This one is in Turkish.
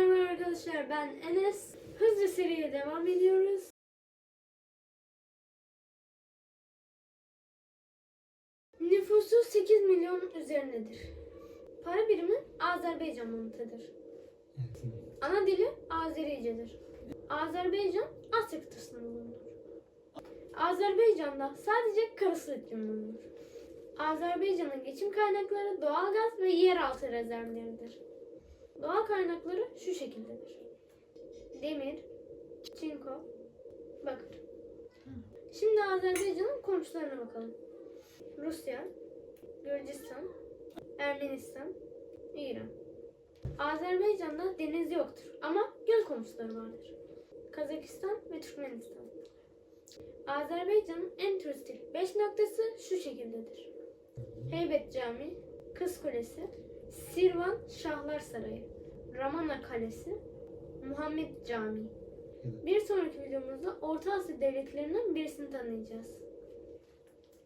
Merhaba arkadaşlar ben Enes. Hızlı seriye devam ediyoruz. Nüfusu 8 milyon üzerindedir. Para birimi Azerbaycan mantıdır. Ana dili Azericedir. Azerbaycan Asya kıtasında bulunur. Azerbaycan'da sadece karasal iklim bulunur. Azerbaycan'ın geçim kaynakları doğalgaz ve yeraltı rezervleridir. Doğal kaynakları şu şekildedir. Demir, çinko, bakır. Şimdi Azerbaycan'ın komşularına bakalım. Rusya, Gürcistan, Ermenistan, İran. Azerbaycan'da deniz yoktur ama göl komşuları vardır. Kazakistan ve Türkmenistan. Azerbaycan'ın en turistik 5 noktası şu şekildedir. Heybet Camii, Kız Kulesi, Sirvan Şahlar Sarayı, Ramana Kalesi, Muhammed Camii. Bir sonraki videomuzda Orta Asya devletlerinden birisini tanıyacağız.